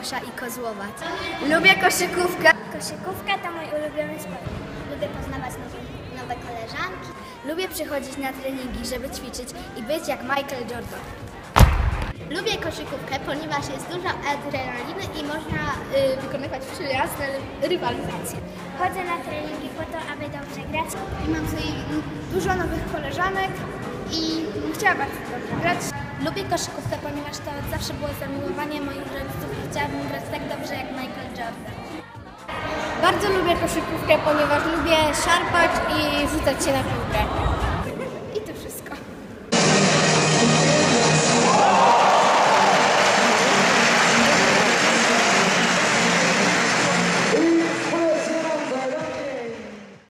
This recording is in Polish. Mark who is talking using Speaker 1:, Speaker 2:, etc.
Speaker 1: kosza i kozłować. Lubię koszykówkę.
Speaker 2: Koszykówka to mój ulubiony sport. Lubię poznawać nowe, nowe koleżanki.
Speaker 1: Lubię przychodzić na treningi, żeby ćwiczyć i być jak Michael Jordan. Lubię koszykówkę, ponieważ jest dużo adrenaliny i można y, wykonywać przyjazne rywalizacje.
Speaker 2: Chodzę na treningi po to, aby dobrze grać.
Speaker 1: I mam tutaj dużo nowych koleżanek i chciałam bardzo dobrze grać. Lubię koszykówkę, ponieważ to zawsze było zamiłowanie moich rodziców i chciałabym grać tak dobrze jak Michael Jordan. Bardzo lubię koszykówkę, ponieważ lubię szarpać i rzucać się na piłkę.